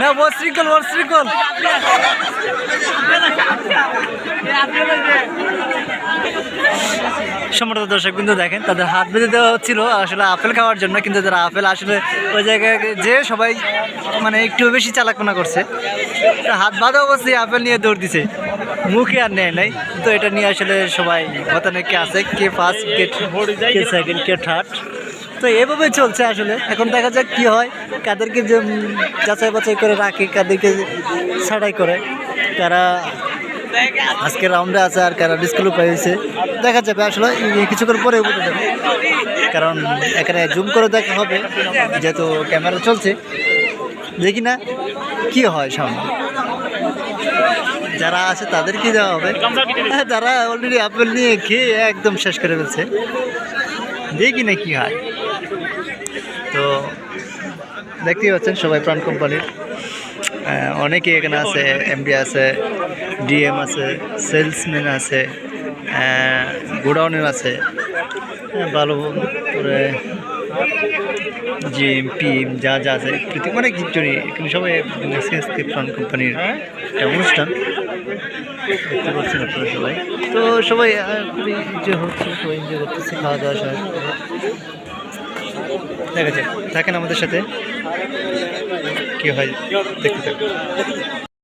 না শৃঙ্খল বড় সম্মানিত দর্শক কিন্তু দেখেন, তাদের হাত বেঁধে দেওয়া হচ্ছিল আসলে আপেল খাওয়ার জন্য, কিন্তু তারা আপেল আসলে ওই জায়গায় যে সবাই মানে একটু বেশি চালাকপনা করছে হাত বাঁধা অবস্থায় আপেল নিয়ে দৌড় দিছে। মুখে আর নেয় নাই, তো এটা নিয়ে আসলে সবাই মতানে কে আছে, কে ফার্স্ট কে সেকেন্ড কে থার্ড তো এভাবে চলছে আসলে। এখন দেখা যাক কি হয়। কাদেরকে যে যাচাই বাছাই করে রাখে কাদেরকে ছাড়াই করে তারা আজকে রাউন্ডে আছে আর কারা ডিসকুলিফাই হয়েছে। দেখা যাবে আসলে কিছুক্ষণ পরে বোঝা যাবে কারণ এখানে জুম করে দেখা হবে যেহেতু ক্যামেরা চলছে। দেখি না কি হয় সামনে। যারা আছে তাদের কি দেওয়া হবে। হ্যাঁ, তারা অলরেডি আপেল নিয়ে খেয়ে একদম শেষ করে ফেলছে। দেখি না কি হয়। তো দেখতেই পাচ্ছেন সবাই প্রাণ কোম্পানির। অনেকেই এখানে আছে এমডি আছে ডিএম আছে সেলসম্যান আছে গোডাউনের আছে। ভালো করে জিম পিম যা যা আছে প্রত্যেক অনেক জড়ি এখানে সবাই এসকে প্রাণ কোম্পানির একটা অনুষ্ঠান। দেখতে পাচ্ছেন আপনারা সবাই। তো সবাই খুবই এনজয় হচ্ছে, সবাই এনজয় করতেছে খাওয়া দাওয়া সবাই। দেখা যাক থাকেন আমাদের সাথে। কি হয় দেখতে